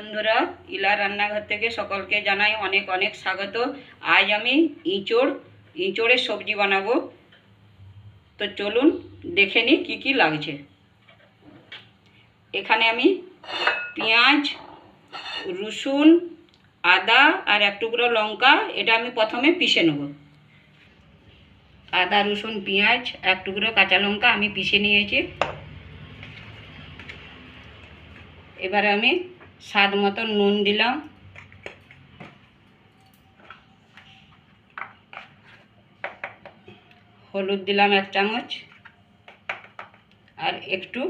বন্ধুরা ইলা রান্নাঘর থেকে সকলকে জানাই অনেক অনেক স্বাগত। আজ আমি ইঁচড়, ইঁচড়ের সবজি বানাবো। তো চলুন দেখে নিই কী কী লাগছে। এখানে আমি পেঁয়াজ, রসুন, আদা আর এক টুকরো লঙ্কা, এটা আমি প্রথমে পিষে নেব। আদা, রসুন, পেঁয়াজ, এক টুকরো কাঁচা লঙ্কা আমি পিষে নিয়েছি। এবারে আমি স্বাদ মতো নুন দিলাম। হলুদ দিলাম এক চামচ। আর একটু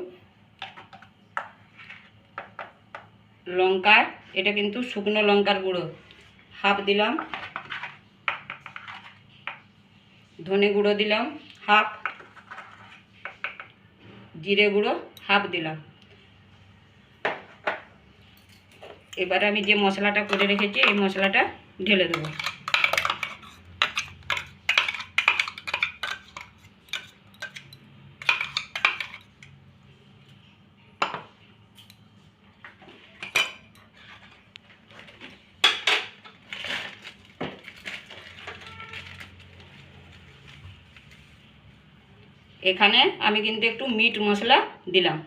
লঙ্কা এটা কিন্তু শুকনো লঙ্কার গুঁড়ো, হাফ দিলাম। ধনে গুঁড়ো দিলাম, হাফ। জিরে গুঁড়ো, হাফ দিলাম। এবার আমি যে মশলাটা করে রেখেছি, এই মশলাটা ঢেলে দেবো। এখানে আমি কিন্তু একটু মিট মশলা দিলাম।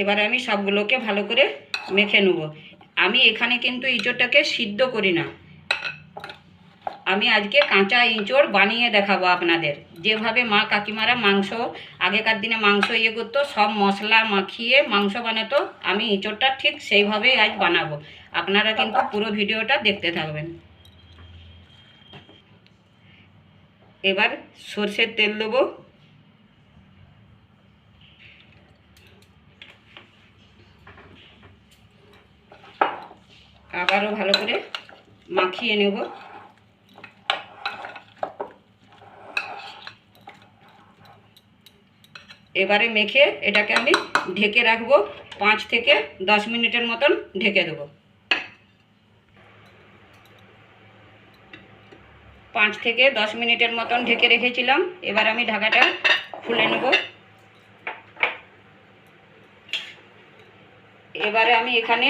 এবার আমি সবগুলোকে ভালো করে মেখে নেব। আমি এখানে কিন্তু ইঁচড়টাকে সিদ্ধ করি না। আমি আজকে কাঁচা ইঁচড় বানিয়ে দেখাবো আপনাদের। যেভাবে মা কাকিমারা মাংস, আগেকার দিনে মাংস ইয়ে করতো, সব মশলা মাখিয়ে মাংস বানাতো, আমি ইঁচড়টা ঠিক সেইভাবেই আজ বানাবো। আপনারা কিন্তু পুরো ভিডিওটা দেখতে থাকবেন। এবার সর্ষের তেল দেবো। আবারও ভালো করে মাখিয়ে নেব। এবারে মেখে এটাকে আমি ঢেকে রাখব, পাঁচ থেকে দশ মিনিটের মতন ঢেকে দেবো। পাঁচ থেকে দশ মিনিটের মতন ঢেকে রেখেছিলাম, এবার আমি ঢাকাটা খুলে নেব। এবারে আমি এখানে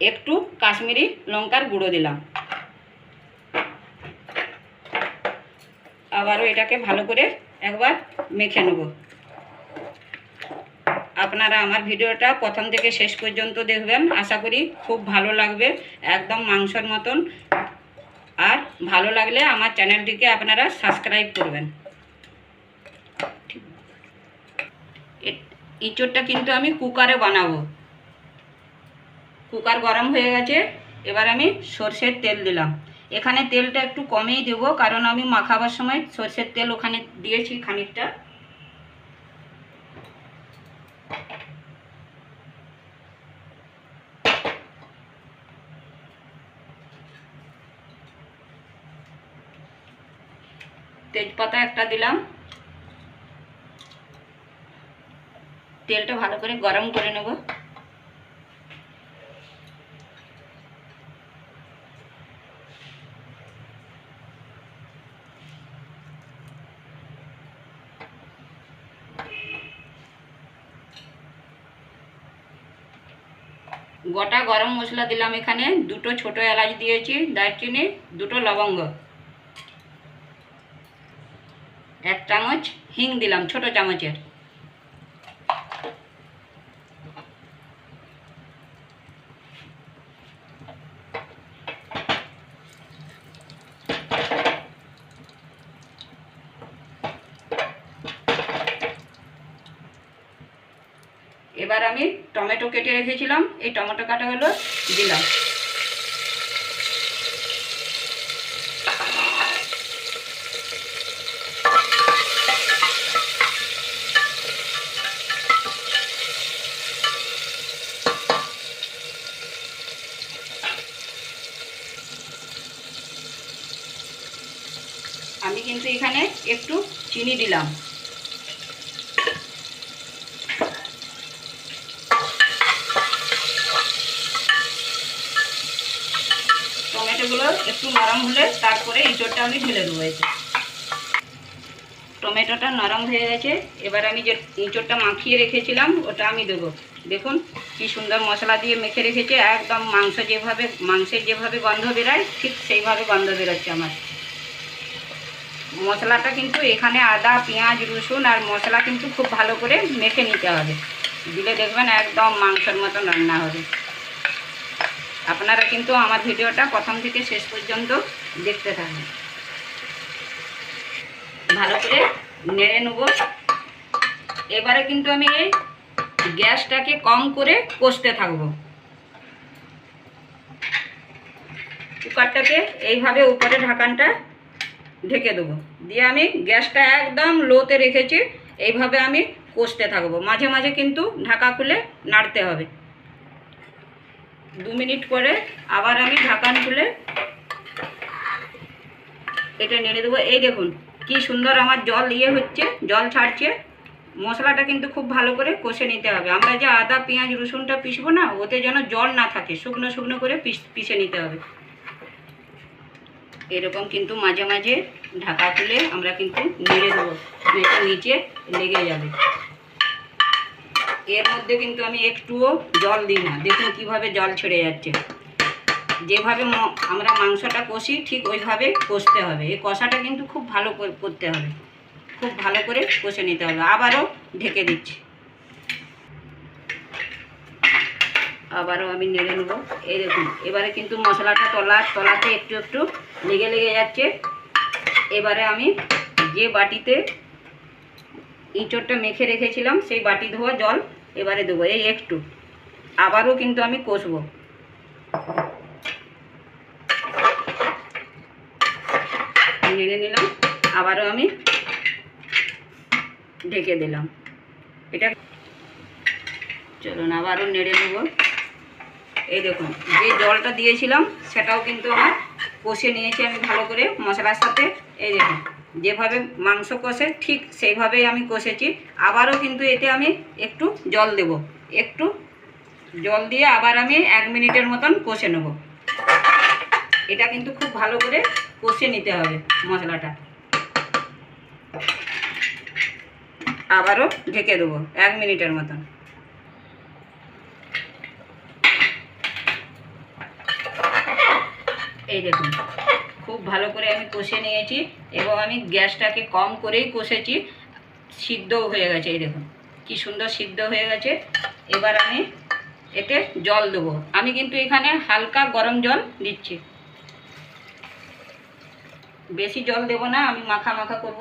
একটু কাশ্মীরি লঙ্কার গুঁড়ো দিলাম। আবারও এটাকে ভালো করে একবার মেখে নেব। আপনারা আমার ভিডিওটা প্রথম থেকে শেষ পর্যন্ত দেখবেন। আশা করি খুব ভালো লাগবে, একদম মাংসর মতন। আর ভালো লাগলে আমার চ্যানেলটিকে আপনারা সাবস্ক্রাইব করবেন। ইঁচড়টা কিন্তু আমি কুকারে বানাবো। কুকার গরম হয়ে গেছে, এবার আমি সর্ষের তেল দিলাম। এখানে তেলটা একটু কমেই দেব, কারণ আমি মাখাবার সময় সর্ষের তেল ওখানে দিয়েছি খানিকটা। তেজপাতা একটা দিলাম। তেলটা ভালো করে গরম করে নেব। গোটা গরম মশলা দিলাম এখানে, দুটো ছোট এলাচ দিয়েছি, দারচিনি, দুটো লবঙ্গ। এক চামচ হিং দিলাম, ছোট চামচের। এবার আমি টমেটো কেটে রেখেছিলাম এই টমেটো কাটাগুলো দিলাম। আমি কিন্তু এখানে একটু চিনি দিলাম। একটু নরম হলে তারপরে এঁচোড়টা আমি ঢেলে দেবো এতে টমেটোটা নরম হয়ে গেছে। এবার আমি যে ইঁচড়টা মাখিয়ে রেখেছিলাম, ওটা আমি দেবো। দেখুন কি সুন্দর মশলা দিয়ে মেখে রেখেছে। একদম মাংস যেভাবে, মাংসের যেভাবে গন্ধ বেরোয়, ঠিক সেইভাবে গন্ধ বেরোচ্ছে আমার। মশলাটা কিন্তু এখানে আদা, পেঁয়াজ, রসুন আর মশলা কিন্তু খুব ভালো করে মেখে নিতে হবে। দিলে দেখবেন একদম মাংসের মতো রান্না হবে। আপনারা কিন্তু আমার ভিডিওটা প্রথম থেকে শেষ পর্যন্ত দেখতে থাকুন। ভালো করে নেড়ে নেব। এবারে কিন্তু আমি এই গ্যাসটাকে কম করে কষতে থাকব। কুকারটাকে এইভাবে উপরে ঢাকানটা ঢেকে দেবো। দিয়ে আমি গ্যাসটা একদম লোতে রেখেছি, এইভাবে আমি কষতে থাকব। মাঝে মাঝে কিন্তু ঢাকা খুলে নাড়তে হবে। দু মিনিট করে আবার আমি ঢাকান খুলে এটা নেড়ে দেবো। এই দেখুন, কি সুন্দর আমার জল ইয়ে হচ্ছে, জল ছাড়ছে। মশলাটা কিন্তু খুব ভালো করে কষে নিতে হবে। আমরা যে আদা, পেঁয়াজ, রসুনটা পিসবো না, ওতে যেন জল না থাকে, শুকনো শুকনো করে পিস পিষে নিতে হবে। এরকম কিন্তু মাঝে মাঝে ঢাকা খুলে আমরা কিন্তু নেড়ে দেবো। নিচে লেগে যাবে। এর মধ্যে কিন্তু আমি একটুও জল দিই না। দেখুন কীভাবে জল ছেড়ে যাচ্ছে। যেভাবে আমরা মাংসটা কষি, ঠিক ওইভাবে কষতে হবে। এই কষাটা কিন্তু খুব ভালো করে- করতে হবে। খুব ভালো করে কষে নিতে হবে। আবারও ঢেকে দিচ্ছি। আবারও আমি নেড়ে নেব। এই দেখুন, এবারে কিন্তু মশলাটা তলা, তলাতে একটু একটু লেগে লেগে যাচ্ছে। এবারে আমি যে বাটিতে ইঁচড়টা মেখে রেখেছিলাম, সেই বাটি ধোয়া জল এবারে দেবো, এই একটু। আবারও কিন্তু আমি কষবো। নেড়ে নিলাম, আবারও আমি ঢেকে দিলাম। এটা চলুন, আবারও নেড়ে নেব। এই দেখুন, যে জলটা দিয়েছিলাম, সেটাও কিন্তু আমার কষে নিয়েছি আমি ভালো করে মশলার সাথে। এই দেখুন যেভাবে মাংস কষে ঠিক সেইভাবেই আমি কষেছি। আবারও কিন্তু এতে আমি একটু জল দেব। একটু জল দিয়ে আবার আমি এক মিনিটের মতন কষে নেব। এটা কিন্তু খুব ভালো করে কষে নিতে হবে মশলাটা। আবারও ঢেকে দেবো এক মিনিটের মতন। এই দেখুন। খুব ভালো করে আমি কষে নিয়েছি এবং আমি গ্যাসটাকে কম করেই কষেছি। সিদ্ধও হয়ে গেছে, এই দেখুন। কি সুন্দর সিদ্ধ হয়ে গেছে। এবার আমি এতে জল দেবো। আমি কিন্তু এখানে হালকা গরম জল দিচ্ছি। বেশি জল দেব না, আমি মাখা মাখা করব।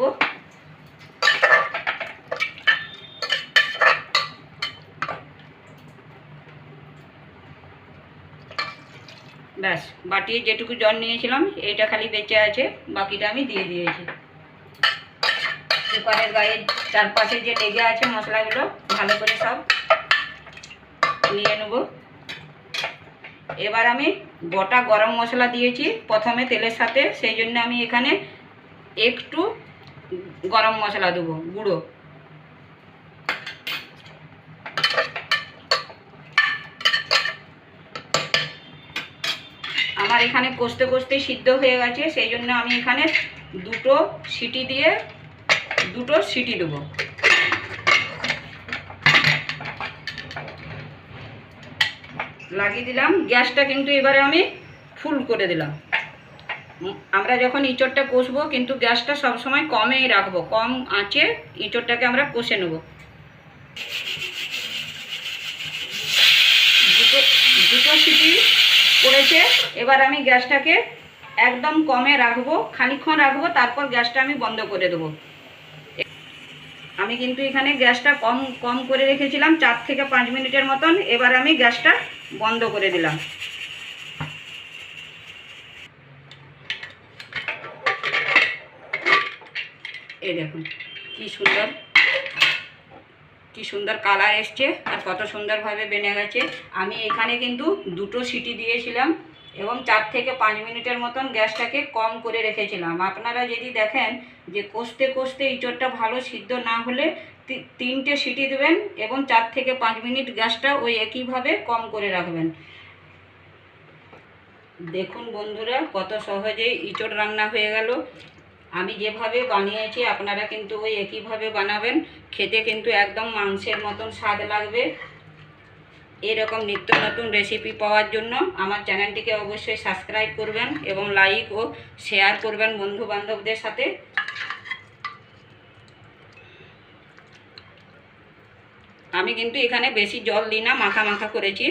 ব্যাস, বাটিয়ে যেটুকু জল নিয়েছিলাম, এইটা খালি বেঁচে আছে, বাকিটা আমি দিয়ে দিয়েছি। কুকারের গায়ে চারপাশে যে লেগে আছে মশলাগুলো, ভালো করে সব নিয়ে নেব। এবার আমি গোটা গরম মশলা দিয়েছি, প্রথমে তেলের সাথে, সেই জন্য আমি এখানে একটু গরম মশলা দেবো, গুঁড়ো আমার এখানে কষতে কষতে সিদ্ধ হয়ে গেছে, সেই জন্য আমি এখানে দুটো সিটি দিয়ে দুটো সিটি দেবো। লাগিয়ে দিলাম, গ্যাসটা কিন্তু এবারে আমি ফুল করে দিলাম। আমরা যখন ইঁচড়টা কষবো, কিন্তু গ্যাসটা সবসময় কমেই রাখব, কম আঁচে ইঁচড়টাকে আমরা কষে নেব। দুটো দুটো সিটি পড়েছে এবার আমি গ্যাসটাকে একদম কমে রাখব, খানিকক্ষণ রাখব, তারপর গ্যাসটা আমি বন্ধ করে দেবো। আমি কিন্তু এখানে গ্যাসটা কম কম করে রেখেছিলাম, চার থেকে পাঁচ মিনিটের মতন। এবার আমি গ্যাসটা বন্ধ করে দিলাম। এই দেখুন, কি সুন্দর। কি সুন্দর কালার এসছে আর কত সুন্দরভাবে বেনে গেছে। আমি এখানে কিন্তু দুটো সিটি দিয়েছিলাম এবং চার থেকে পাঁচ মিনিটের মতন গ্যাসটাকে কম করে রেখেছিলাম। আপনারা যদি দেখেন যে কষতে কষতে ইঁচড়টা ভালো সিদ্ধ না হলে তিনটে সিটি দেবেন এবং চার থেকে পাঁচ মিনিট গ্যাসটা ওই একইভাবে কম করে রাখবেন। দেখুন বন্ধুরা, কত সহজেই ইঁচড় রান্না হয়ে গেল। আমি যেভাবে বানিয়েছি, আপনারা কিন্তু ওই একইভাবে বানাবেন। খেতে কিন্তু একদম মাংসের মতন স্বাদ লাগবে। এরকম নিত্য নতুন রেসিপি পাওয়ার জন্য আমার চ্যানেলটিকে অবশ্যই সাবস্ক্রাইব করবেন এবং লাইক ও শেয়ার করবেন বন্ধু বান্ধবদের সাথে। আমি কিন্তু এখানে বেশি জল দিই না, মাখা মাখা করেছি।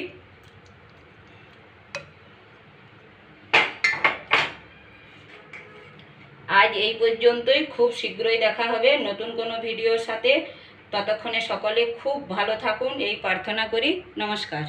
আজ এই পর্যন্তই। খুব শীঘ্রই দেখা হবে নতুন কোনো ভিডিওর সাথে। ততক্ষণে সকলে খুব ভালো থাকুন। এই প্রার্থনা করি। নমস্কার।